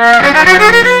তুমি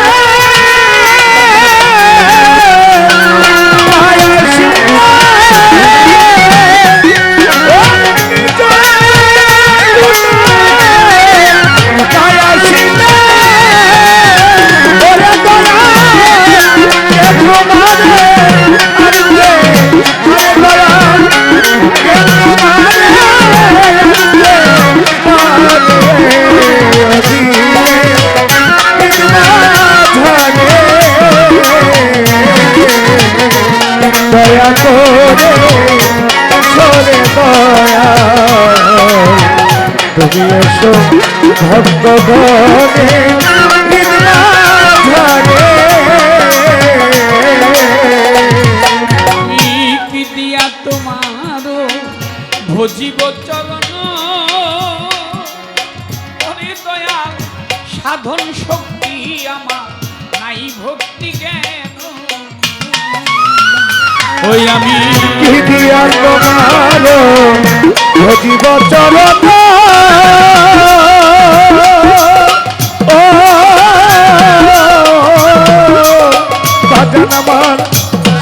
ভক্ত দিয়া তোমার ভজিব চরণ। দয়াল সাধন শক্তি আমার নাই ভক্তি জ্ঞান। ওই আমি কি দিয়া তোমার ভজিব চরণ।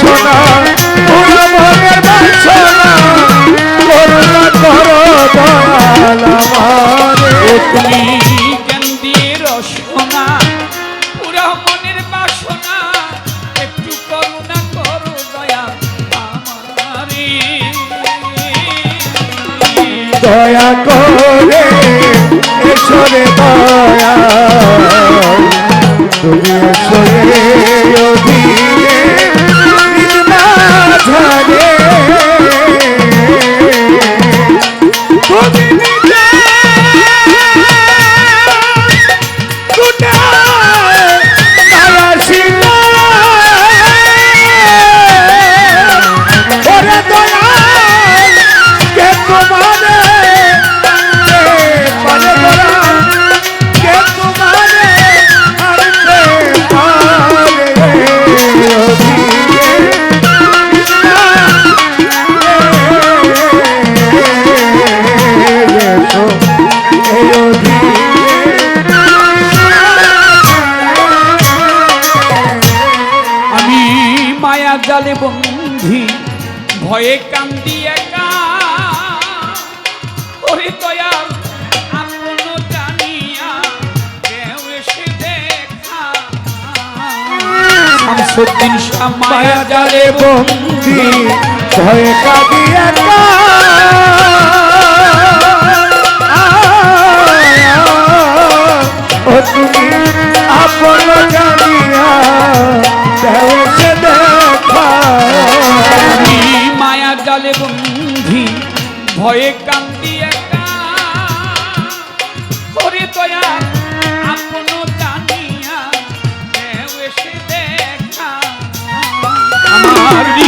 পুরো মনের বাসনা করুণা করো দয়াল আমারে। তুমি জ্ঞান দিয়ে রসনা পুরা মনের বাসনা একটু করুণা করো দয়া আমারে। দয়া করে এসরে দয়া। তুমি এসরে কান্ধি ভয়ে কান্দি একা। ওরে দয়া মায়া জালে বন্ধু ভয় কাঁদি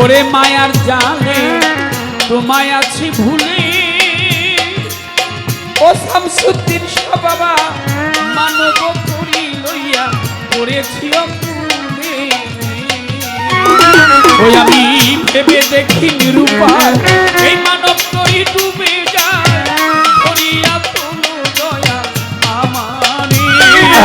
ওরে মায়ার জালে, তোমায় আছি ভুলে। ও শামসুদ্দিন শাহ বাবা মানব করি লইয়া করেছি ওই আমি ভেবে দেখি নিরূপায়, এই মানব করি ডুবে যায়।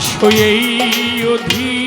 সংশয়েই অধীর